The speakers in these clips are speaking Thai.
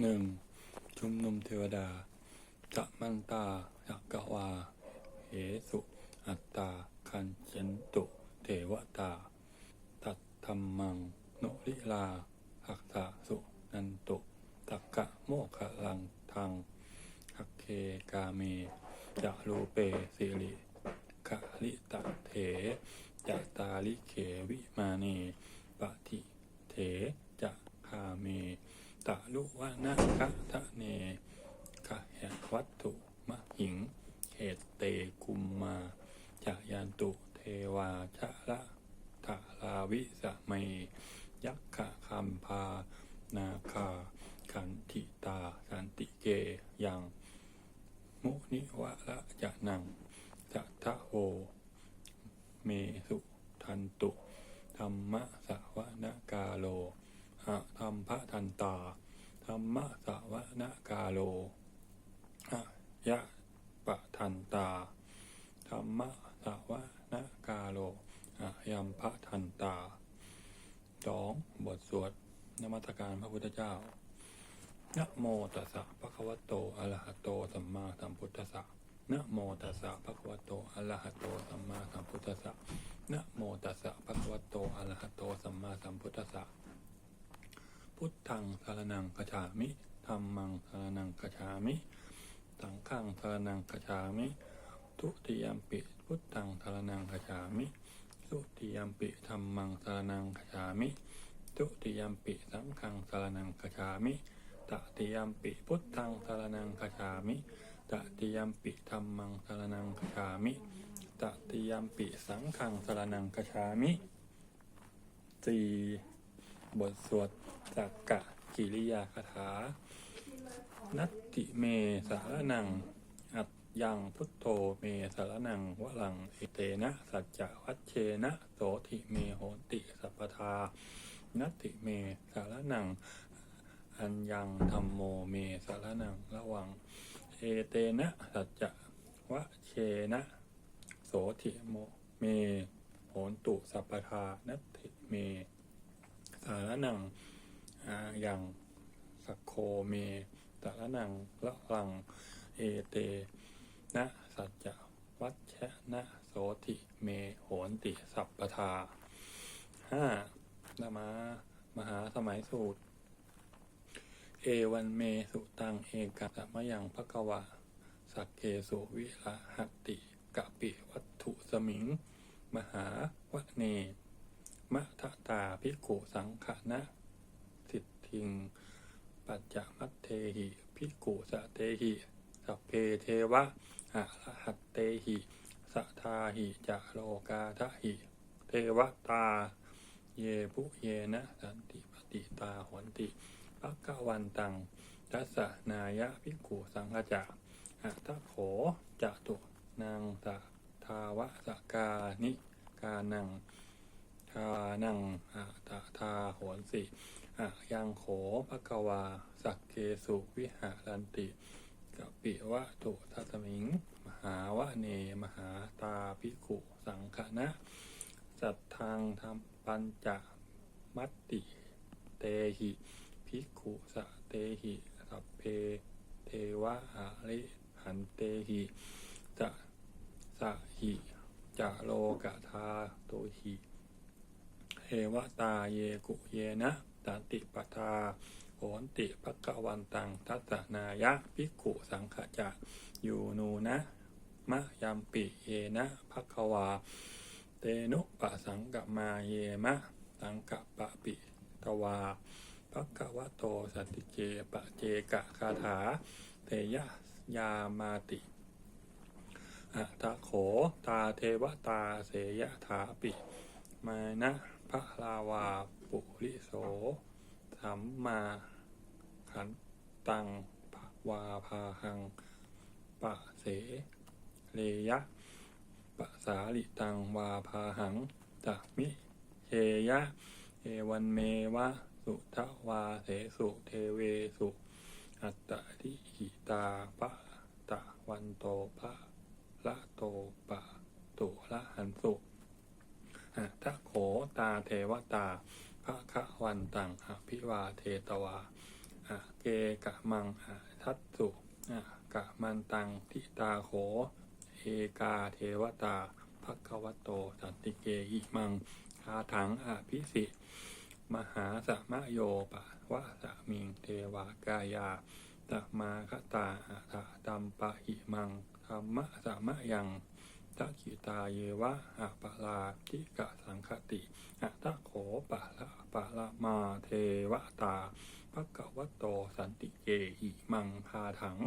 หนึ่งชุมนุมเทวดาจะมันตาจักกวาเหสุ อัตตาคันเจนตุ quatro. โมตัสสะภะคะวะโตอะระหะโตสัมมาสัมพุทธัสสะนะโมตัสสะภะคะวะโตอะระหะโตสัมมาสัมพุทธัสสะนะโมตัสสะภะคะวะโตอะระหะโตสัมมาสัมพุทธัสสะพุทธังสารนังกัจฉามิธัมมังสารนังกัจฉามิสังฆังสารนังกัจฉามิ ทุติยมปิพุทธังสารนังกัจฉามิทุติยมปิธัมมังสารนังกัจฉามิทุติยมปิสังฆังสารนังกัจฉามิ ตติยมปิพุทธังสารนังกัจฉามิตติยมปิธัมมังสารนังกัจฉามิตติยมปิสังฆังสารนังกัจฉามิสี่บทสวดสักกะกิริยาคาถา นัตติเมสารนัง อัตยังพุทโธเมสารนังวลังเอเตนะสัจจะวัชเชนะโสธิเมโหติสัพพทานัตติเมสารนัง อัญยังธรรมโมเมสารนังระวังเอเตนะสัจจะวะเชนะโสธิโมเมโหนตุสัพพทานัตติเม สารนังอายังสักโคเม สารนังละลังเอเตนะสัจจะวัชชนะโสติเมโหนติสัพพทาห้านามา มหาสมัยสูตร เอวันเมสุตังเอกะมยังภกวะสักเกสุวิระหัตติกะปิวัตถุสมิง มหาวะเนมะทะตาภิกขุสังขนะสิทธิง ปัจจมัตเทหิภิกขุสะเตหิสัพเพเทวะอะระหัตเตหิสัทาหิจะโลกาทะหิ เทวตา เยปุเยนะ สันติปฏิตาหวนติ ปักกวันตังทัสนายะภิกขุสังฆจะอะทะโขจะตุนางสะทาวะสกานิกานังทานังอะตทาโหนสิอะยังโขภกวา สักเกสุวิหารันติกปิวะตุทัตมิง มหาวะเนมหาตาภิกขุสังฆนะ สัทธังธรรมปัญจมัตติ เตหิ ภิกขุสะเตหิสัพเพเทวะหาริหันเตหิจะสะหิจะโลกะทาโตหิเทวตาเยกุเยนะตันติปทาโหนติภกวันตังทัสสนายะภิกขุสังขจะอยู่นูนะมะยัมปิเยนะภควา เตนุปะสังกมาเยมะสังกปะปิตวา ภควะโตสัตติเจปะเจกะคาถาเตยะยามาติอะทะโขตาเทวตาเสยถาปิมานะพระลาวาปุริโสสัมมาขันตังภวาพาหังปะเสเลยะปะสาลิตังวาพาหังตะมิเชยะเอวันเมวะ สุทวาเสสุเทเวสุ อัตตริหิตาปะตะวันโตปะละโตปะตุละหันสุอะทะโขตาเทวตาพระคะวันตังอภิวาเทตวาอะเกกะมังอะทัตสุอะกะมันตังทิตาโข เอกาเทวตาภควโตสันติเกหิมังคาถังอภิสิ มหาสมโยปะวะสมิงเทวากายาตมาคตาอาถาตัมปะหิมังธรรมะสมะยังตะกิตาเยวะอะปะลาทิกะสังคติอะตะโขปะละปะละมาเทวตาภควโตสันติเกหิมังคาถัง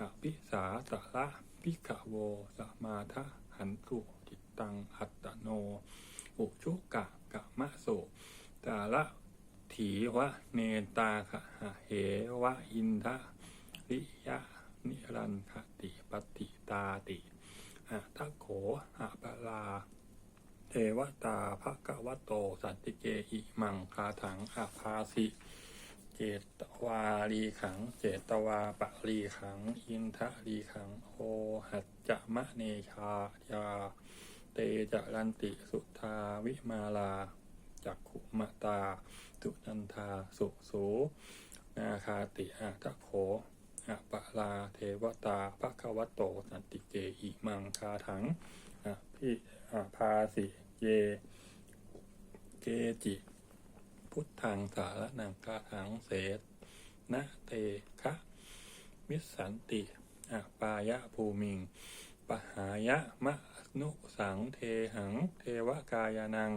อภิสาสะละพิกะโวสมาทะหันตุจิตตังอัตตโน อุชุกะกะมะโส ตาละถีวะเนตาคะหะเหวะอินทะริยะนิรันคติปฏิตาติอะทะโขอะปะลาเทวตาภะกวโต สันติเกหิมังคาถังอาภาสิ เจตวารีขัง เจตวาปะรีขัง อินทะรีขัง โอหัจจะมะเนชายา เตจะรันติสุทาวิมาลา จักขุมตาตุนันทาสุสูนาคาติอาทะโขอะปะลาเทวตาภควโตสันติเกหิมังคาถังอะพิอาภาสิเย เกจิ พุทธังสารนังคาถังเสตนะเตคะมิสสันติอะปายะภูมิงปหายะมะนุสังเทหัง เทวกายานัง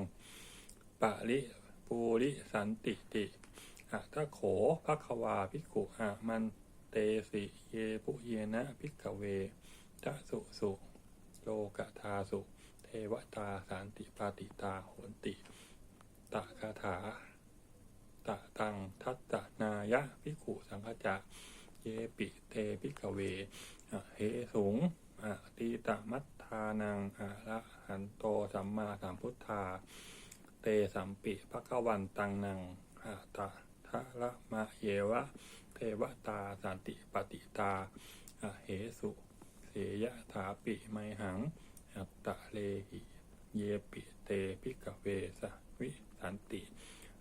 ปะริปูริสันติติอะทะโขภควาภิกุอะมันเตสิเยปุเยนะภิกเวทะสุสุโลกทาสุ เทวตาสันติปาติตาโหนติตะคาถาตะตังทัตตนายะภิกุสังฆจะเยปิเตภิกเวเหสูงอตีตะมัตทานังอะระหันโตสัมมาสัมพุทธา เตสัมปิภควันตังนังอะตะทะละมะเยวะ เทวตาสันติปฏิตาอเหสุเสยะถาปิไมหังอัตตะเลหิเยปิเตภิกเวสวิสันติ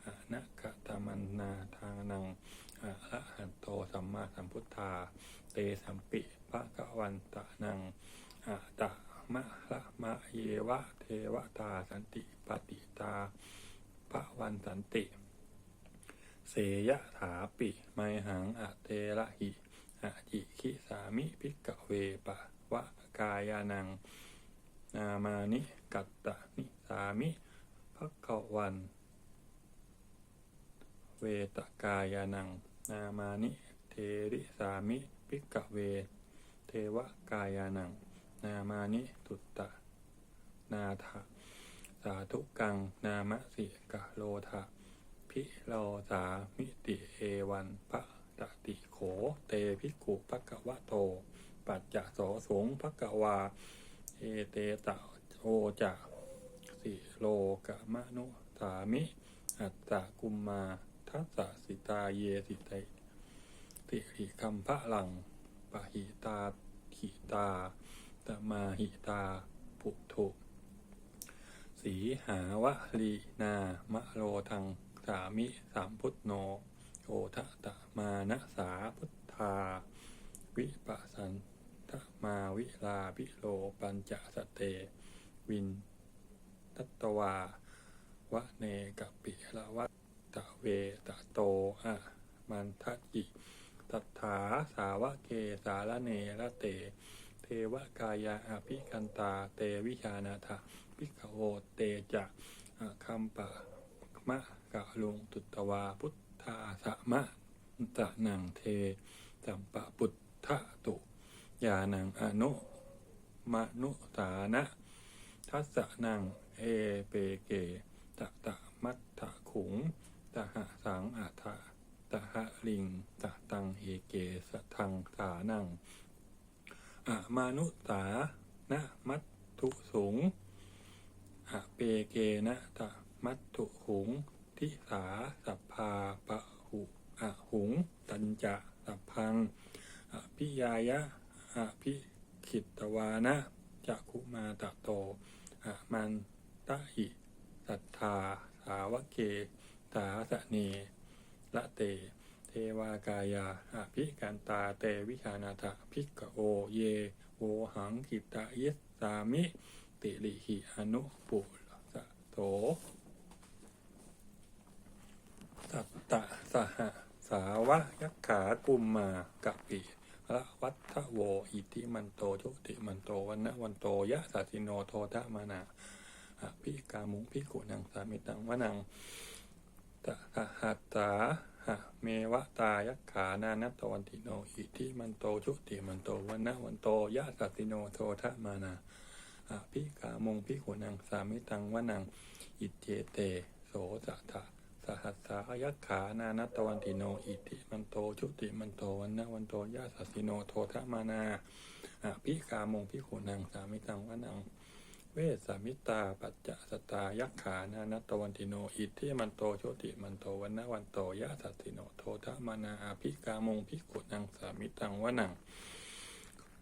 อนะกะตมันนาทางนังอะระหันโตสัมมาสัมพุทธา เตสัมปิภะกวันตะนังอะตะ มะละมะเยวะเทวตาสันติปฏิตาภะวันสันติ เสยถาปิไมหังอะเตระหิอะจิคิสามิภิกเวปะวะกายานัง นามานิกัตตนิสามิภควัน เวตกายานัง นามานิเทริสามิภิกเว เทวกายานัง นามานิตุตตะนาถะสาธุกัง นามะสิกะโลทะพิโลสามิติเอวันพระตติโข เตภิกุภกวะโต ปัจจะโสสงภกวา เอเตตะโอจะสิโลกะมะนุสามิ อัตตะกุมมาทัสสะสิตาเยสิเตติหิคัมพะลังปะหิตาหิตา ตมาหิตาปุถุสีหาวะลีนามะโลทังสามิสามพุทโนโอทะตะมานะสาพุทธา วิปัสสันทะมาวิลาปิโลปัญจสเต วินทัตตวาวะเนกปิละวัตะเวตะโตอะมันทัจิตัทธาสาวะเกสารเนระเต เทวกายาอภิคันตา เตวิชานาถะพิกโวเตจะคัมปะมะกะลุงตุตวาพุทธาสะมะตะนังเทสัมปะปุตทะตุยานังอนุมนุสานะ ทัสสะนังเอเปเกตะตะมัตถะขุงตะหะสังอัฏฐะตะหะลิงตะตังเอเกสะทังสานัง อะมานุสานะมัตถุสูงอะเปเกนะตะมัตถุหุงทิสาสัพพาปะหุอะหุง ตัญจะสัพพังอภิยายะอภิขิตวานะจักุมาตะโตอะมันตะหิสัทธา สาวเก สาสะเนละเต วากายาอภิกันตาเตวิชานาถะภิกโอเยโวหังกิตายิสสามิ ติลิหิอนุปุสะโถสัตตะสหสาวะยักขากุมมากะปิละวัฏโว อิติมันโตชุติมันโตวันนะวันโตยะสัติโนโททะมานาอภิกามุงพิกุนังสามิตังวนังตะหัตตา หะเมวะตายักขานานัตตวันติโน อิติมันโตชุติมันโตวันนะวันโตยะสัติโนโททะมานาอภิกามุงพิกุนังสามิตังวนังอิเจเตโสจะทะสหัสสายักขานานัตตวันติโนอิติมันโตชุติมันโตวันนะวันโตยะสัสสิโนโททะมานาอภิกามงพิขุนังสามิตังวนัง เวสสามิตาปัจจะสตายักขานานัตวันติโน อิติมันโตโชติมันโตวันนวันโตยะสัสสิโนโททะมานาอภิกามงพิขุนังสามิตังวนัง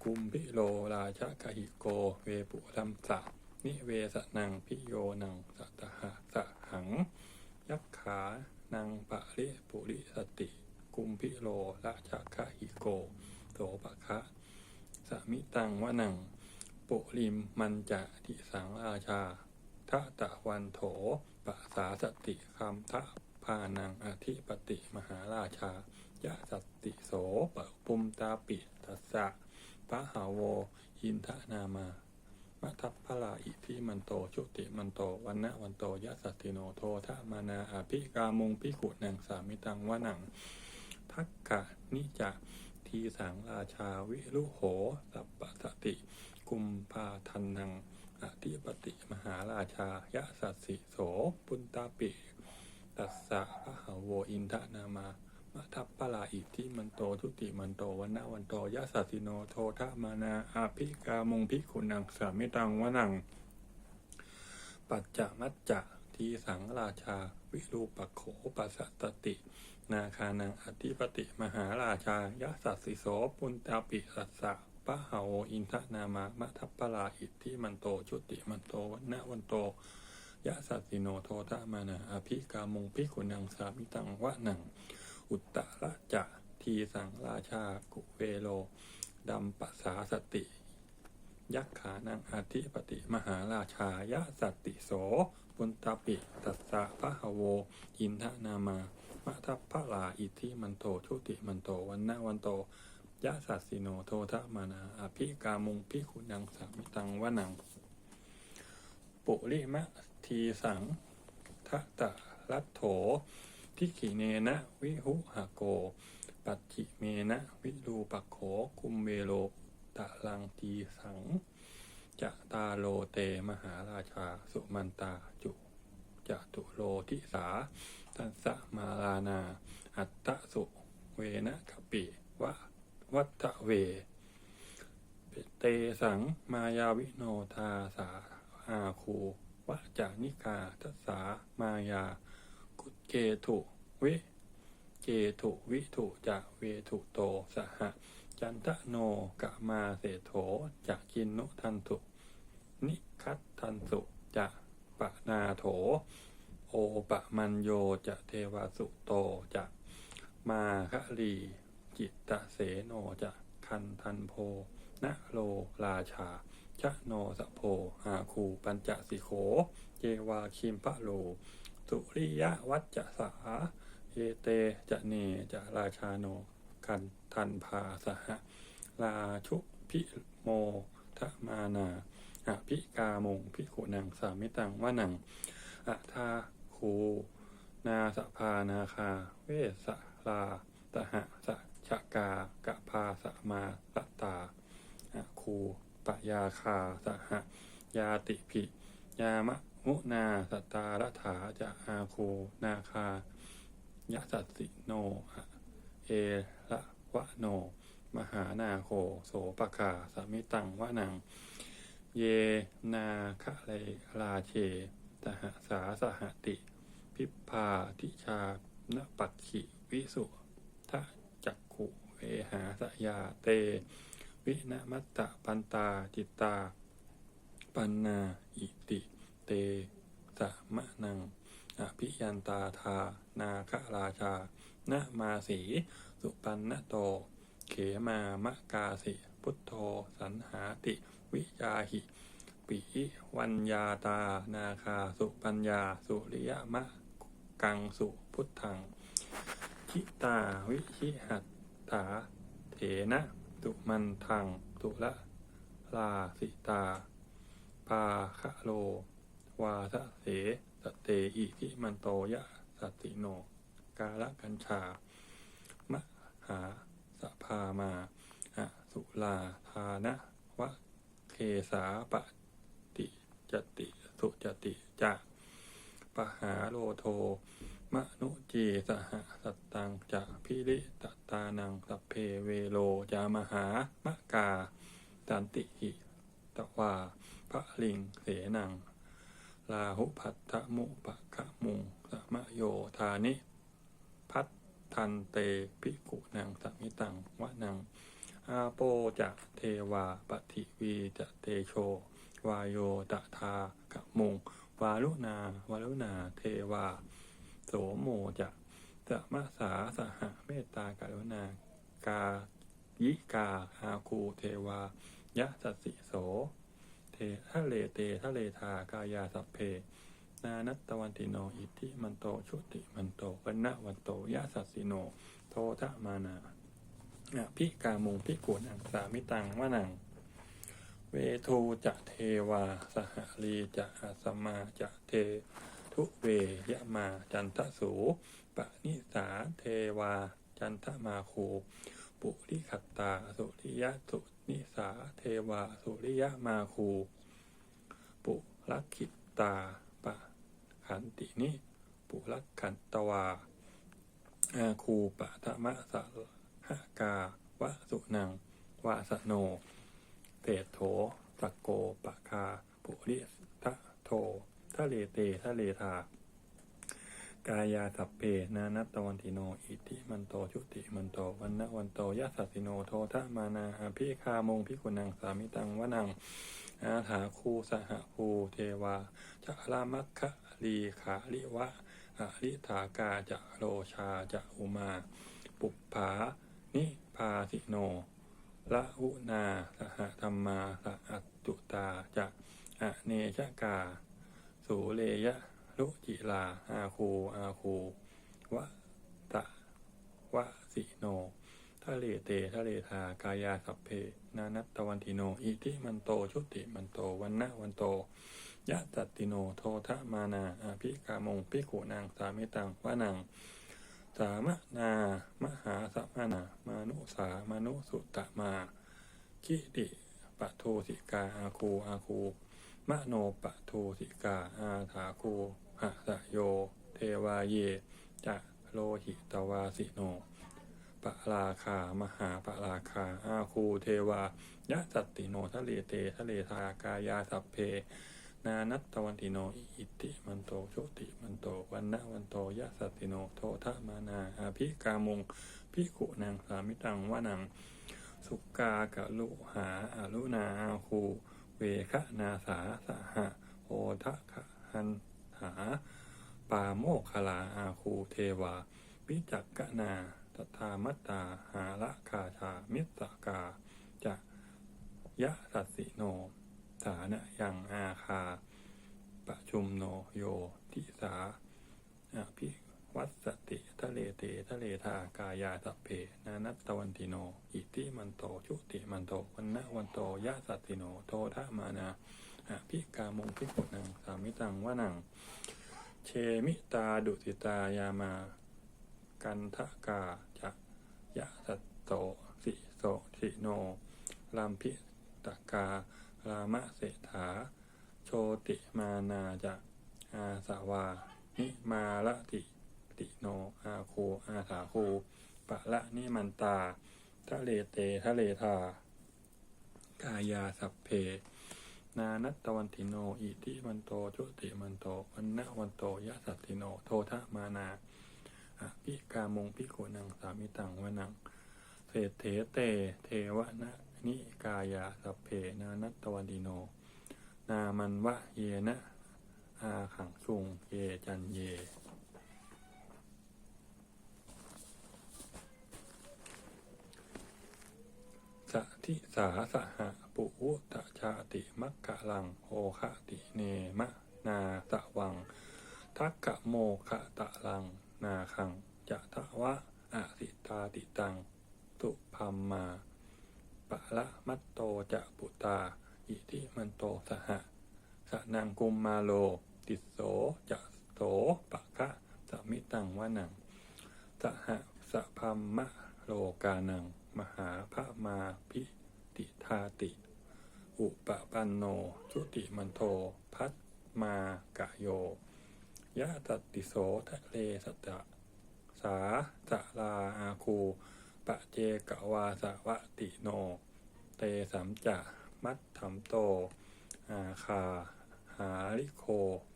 กุมพิโลราชกหิโก เวปุรัมสะนิเวสนังพิโยนังสัตหะสหัง ยักขานังปะริปุริสติ กุมพิโลราชกหิโกโสปะคะสมิตังวนัง ริมมันจะทิสังราชาทะตะวันโถปะสาสติคำทะพานังอธิปติมหาราชายะสัตติโสปะปุมตาปิตัสสะปะหาโวอินทนามามัทัพพลาอิทิมันโตชุติมันโตวันนะวันโตยะสัตติโนโททะมานาอภิกามุงพิขุนังสามิตังวะนังทักกะนิจะทีสังราชาวิรุโหสัปปะสติ กุมภาทันนังอธิปติมหาราชายะสัสสิโสปุนตาปิตัสสะพะหาโวอินทนามามัทัพพลาอิทิมันโตทุติมันโตวันนะวันโตยะสัสสิโนโททะมานาอาภิกามงพิขุนังสามิตังวะนัง ปัจจมัจจะทีสังราชา วิรูปโขปัสสตติ นาคานังอธิปติมหาราชายะสัสสิโสปุณตาปิสัสสะ ปะหาโวอินทนามามะทัพพลาอิทิมันโตชุติมันโตวันนะวันโตยะสัสสิโนโททะมานาอภิกามงพิขุนังสามิตังวะนัง อุตตระจะทีสังราชากุเวโลดัมปัสสาสติ ยักขานังอธิปติมหาราชายะสัตติโสปุณตาปิตัสสะพะหโว อินทนามามะทัพพะลาอิทิมันโตชุติมันโตวันนะวันโต ยะสัสสิโนโททะมานาอภิกามุงพิขุนังสามิตังวะนัง ปุริมะทีสังทะตะรัตโถทิขิเนนะวิหุหโก ปัจจิเมนะวิรูปโขคุมเวโลตะลังทีสัง จะตาโลเตมหาราชาสุมันตาจุจะตุโลทิสาตัสสะมาลานา อัตตะสุเวนะกปิวะ วัตเว เตสังมายาวิโนทาสาอาคูวะจานิกาทัสามายา กุเกถุวิเกถุวิถุจะเวถุโตสหจันทโนกะมาเสโถจะกินนุทันตุนิคัตทันสุจะปะนาโถ โอปะมันโยจะเทวสุโตจะมาคะลี จิตเสโนจะคันทันโพนะโลราชา ชะโนสะโพอาคูปัญจสิโขเจวาคิมพะโล สุริยะวัจจะสาเอเตจะเนจะราชาโนกันทันพาสหราชุพิโมทะมานาอภิกามงพิขุนังสามิตังวะนังอะทาคูนาสภานาคา เวสลาตหะสะ ชะกากะพาสมาตตาอะคูปยาคาสหยาติภิยามะมุนาสตาระถาจะอาคูนาคายะสัสิโน เอละวะโน มหานาโคโสปะคาสามิตังวะนัง เยนาคะเลราเชตหสาสหติ พิพาทิชานปักขิวิสุทะ หาสยาเต วินมัตตะปันตาจิตตา ปันนาอิติ เตสะมะนังอภิยันตาธานาคราชานะมาสี สุปันนโต เขมามะกาสิ พุทโธ สันหาติ วิยาหิปีวัญญาตา นาคาสุปัญญา สุริยมะกังสุพุทธังคิตาวิชิหัตา เถนะ ตุมันทัง ตุละลาสิตา ปาคะโล วาสะเสสเตอิทิมันโตยะสติโน กาละกัญชามหาสภามาอะสุลาทานะวะเคสาปฏิจติ สุจติจะปหาโลโท มนุจีสหสัตตังจะพิริตตานังสัพเพเวโลจามหามะกาตันติหิตวาพระลิงเสนังลาหุพัทธมุปะคะมุงสมะโยธานิ พัททันเตภิกุนังสัมิตังวะนัง อาโปจะเทวาปฏิวีจะเตโช วายโยตะทากะมุง วาลุนาวาลุนาเทวา โสโมจะจะมะสาสหะเมตตากรุณากายิกาอาคูเทวายะสัสิโส เททะเลเตทะเลทากายาสัพเพ นานัตตวันติโนอิทิมันโตชุติมันโตวันนะวันโตยะสัสิโน โททะมานาอภิกามุงพิกุนังสามิตังวะนัง เวทูจะเทวาสหลีจะอาสมาจะเท ทุเวยะมาจันทสูปะนิสาเทวา จันทมาคูปุริขัตตาสุริยะสุนิสาเทวาสุริยะมาคูปุรักขิตาปะขันตินิปุรักขันตวาอาคูปะธรรมะสะหกาวะสุนังวาสโนเตโถสกโกปะคาปุริทะโท ทะเลเตทะเลทากายาสัพเพนานัตตวันติโน อิทิมันโตชุติมันโตวันนะวันโตยัสสสิโนโททะมานาอภิคามงพิกุนังสามิตังวะนังอาถาคูสหภูเทวาจะรามัคคะลีขาลิวะอริถากาจะโรชาจะอุมา ปุปผานิพาสิโนละหุนาสหธรรมาสะอัตตุตาจะอเนชกา สูเลยะลุจิลา อาคูอาคูวะตะวะสิโนทะเลเตทะเลทากายาสัพเพ นานัตตวันติโน อิทิมันโต ชุติมันโต วันนะวันโต ยะตัตติโน โททะมานาอาภิกามงพิขุนาง สามิตังวะนัง สามะนา มหาสัมนา มานุสามานุสุตตะมา คิติปะโทสิกาอาคูอาคู มโนปะโทสิกาอาถาคูหะสะโย เทวาเย จะโลหิตวาสิโนปะราคามหาปะราคาอาคูเทวายะสัตติโนทะเลเตทะเลทากายาสัพเพ นานัตตวันติโนอิติมันโตโชติมันโตวันนะวันโตยะสัตติโนโททะมานาอาภิกามงพิขุนางสามิตังวะนัง สุกากะลุหาอาลุนาอาคู เวคนาสาสหะโอทะคะหันหา ปาโมคลาอาคูเทวาวิจักกนาตถามัตตาหาละคาชามิสกาจะยะสัสสิโนฐานะยังอาคาปะชุมโนโยทิสาอภิ วัตสติทะเลเตทะเลทากายาสัพเพ นานัตตวันติโน อิติมันโตชุติมันโตวันนะวันโตยะสัตติโน โททะมานาอภิกามงพิกุนังสามิตังวะนัง เชมิตาดุสิตายามา กันทะกาจะยะสัตโตสิโสสิโนลัมพิตกา รามะเสถา โชติมานาจะอาสาวานิมาละติ ติโน อาโค อาสาโคปะละนิมันตาทะเลเตทะเลทากายาสัพเพ นานัตตวันติโน อิติมันโต จุติมันโตวันนะวันโตยะสัตติโน โททะมานาอภิกามงพิโกนังสามิตังวะนังเศรษเถเต เทวะนะนิกายาสัพเพ นานัตตวันติโน นามันวะเยนะ อาขังชุงเยจันเย ส ทิสาสหะปุอุตชาติมักกะลังโอคะติเนมะนาสะวัง ทักกะโมคะตะลัง นาคังจะทะวะอะสิตาติตัง สุพัมมาปะละมัตโตจะปุตา อิทิมันโตสหะสะนังกุมมาโล ติโสจะโสปะคะสมิตังวะนังสหะสะพัมมะโลกานัง มหาพระมาพิติทาติ อุปปันโนชุติมันโท พัตมากะโย ยะตัตติโสทะเลสตะสาสะลาอาคูปะเจกะวาสะวะติโน เตสัมจะมัตถัมโต อาคา หาลิโค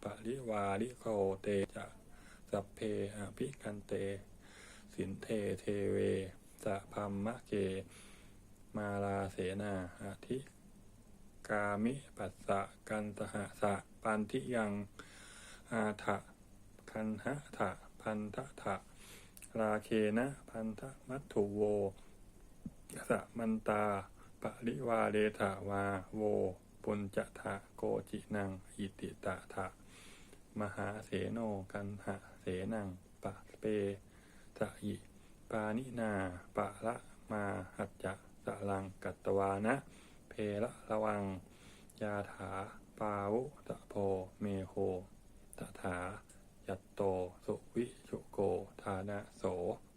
ปะริวาลิโคเตจะสัพเพอภิกันเต สินเทเทเว สะพัมมะเก มาลาเสนาอาทิกามิปัสสะกันตหะสะปันทิยังอาถะคันหะถะพันทะถะราเคนะพันธมัตถุโวสะมันตาปริวาเรถาวาโวปุญจะทะโกจินัง อิติตะทะมหาเสโนกันหะเสนังปะเปสะอิ ปานินาปะละมาหัจจะสะลังกัตวานะ เพละระวัง ยาถาปาวุตะโพเมโคตถายัตโตสุวิชุโกทานะโส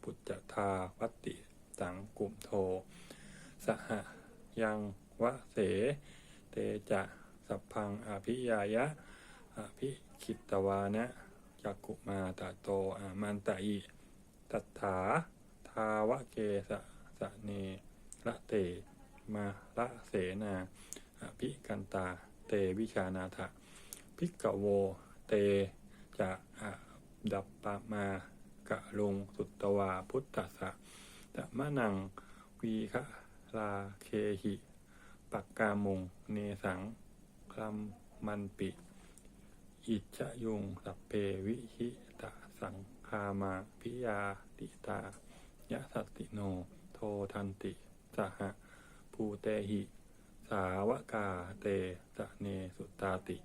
ปุจจทาวัตติสังกุมโท สหยังวะเส เตจะสัพพังอภิยายะ อภิคิตวานะจักกุมาตะโตอามันตะอิตถาาวะเกสะสะเนละเต มาละเสนาอภิกันตา เตวิชานาถะพิกโว เตจะอะดับปะมากะลงสุตตวาพุทธสะตะมะนังวีคะลาเคหิปักกามงเนสังคลัมมันปิ อิจฉยุงสัพเพวิหิตะสังคามาพิยาติตา ยะสัตติโน โททันติสหภูเตหิ สาวกาเตสะเนสุตาติ